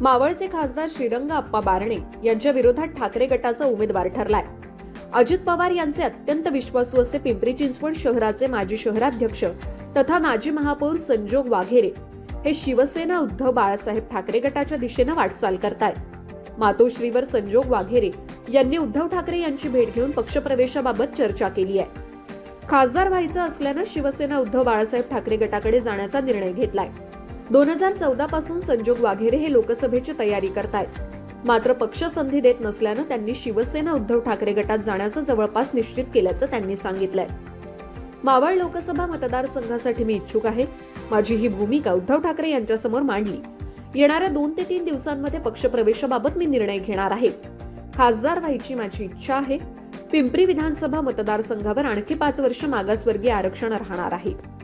मावळचे खासदार श्रीरंग अप्पा बारणे यांच्या विरोधात ठाकरे गटाचा उमेदवार ठरलाय. अजित पवार यांचे अत्यंत विश्वासू असे पिंपरी चिंचवड शहराचे माजी शहराध्यक्ष तथा माजी महापौर संजोग वाघेरे हे शिवसेना उद्धव बाळासाहेब ठाकरे गटाच्या दिशेनं वाटचाल करतायत मातोश्रीवर संजोग वाघेरे यांनी उद्धव ठाकरे यांची भेट घेऊन पक्षप्रवेशाबाबत चर्चा केली आहे. खासदार व्हायचं असल्यानं शिवसेना उद्धव बाळासाहेब ठाकरे गटाकडे जाण्याचा निर्णय घेतलाय. दोन हजार चौदा पासून संजोग वाघेरे हे लोकसभेची तयारी करतायत. मात्र पक्ष संधी देत नसल्यानं त्यांनी शिवसेना उद्धव ठाकरे गटात जाण्याचं जवळपास निश्चित केल्याचं त्यांनी सांगितलंय. मावळ लोकसभा मतदारसंघासाठी मी इच्छुक आहे. माझी ही भूमिका उद्धव ठाकरे यांच्यासमोर मांडली. येणाऱ्या दोन ते तीन दिवसांमध्ये पक्षप्रवेशाबाबत मी निर्णय घेणार आहे. खासदार व्हायची माझी इच्छा आहे. पिंपरी विधानसभा मतदारसंघावर आणखी पाच वर्ष मागासवर्गीय आरक्षण राहणार आहे.